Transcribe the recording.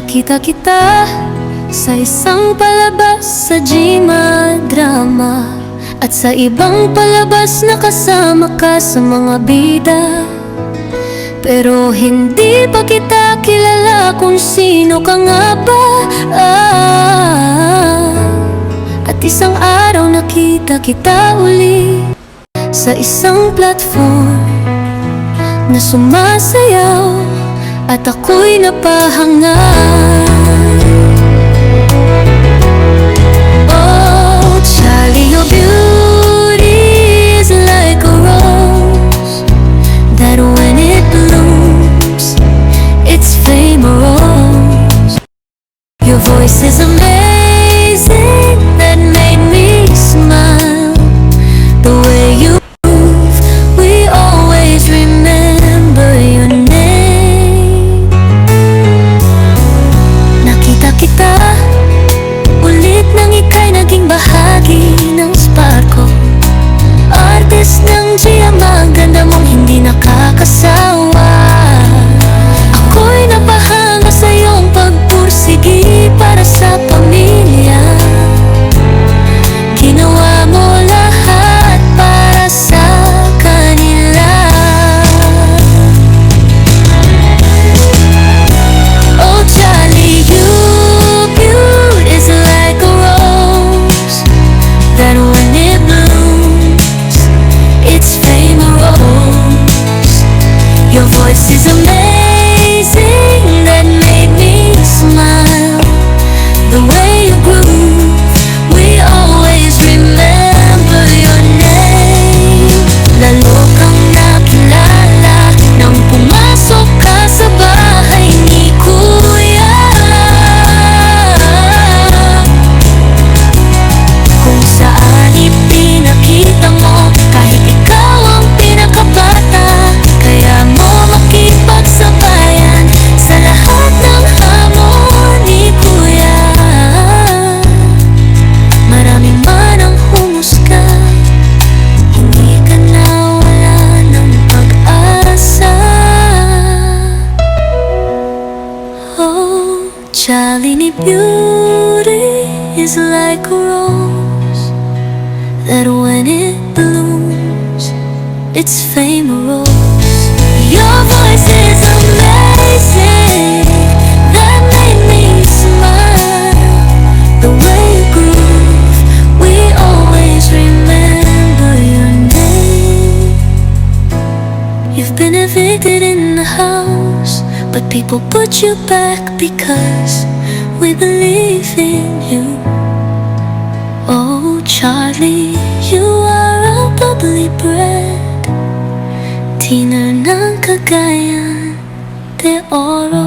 Nakita kita sa isang palabas sa Gma Drama At sa ibang palabas nakasama ka sa mga bida. Pero hindi pa kita kilala kung sino ka nga ba. Ah, At isang araw nakita kita uli Sa isang platform na sumasayaw At ako'y napahanga Gia, ganda mong hindi nakakasawa Voice is amazing, Beauty is like a rose That when it blooms, it's flame a rose Your voice is amazing. That made me smile. The way you groove, we always remember your name. You've been evicted in the house, but people put you back because we believe in you. Oh, Charlie, you are a bubbly bread. Tina ng Cagayan de Oro.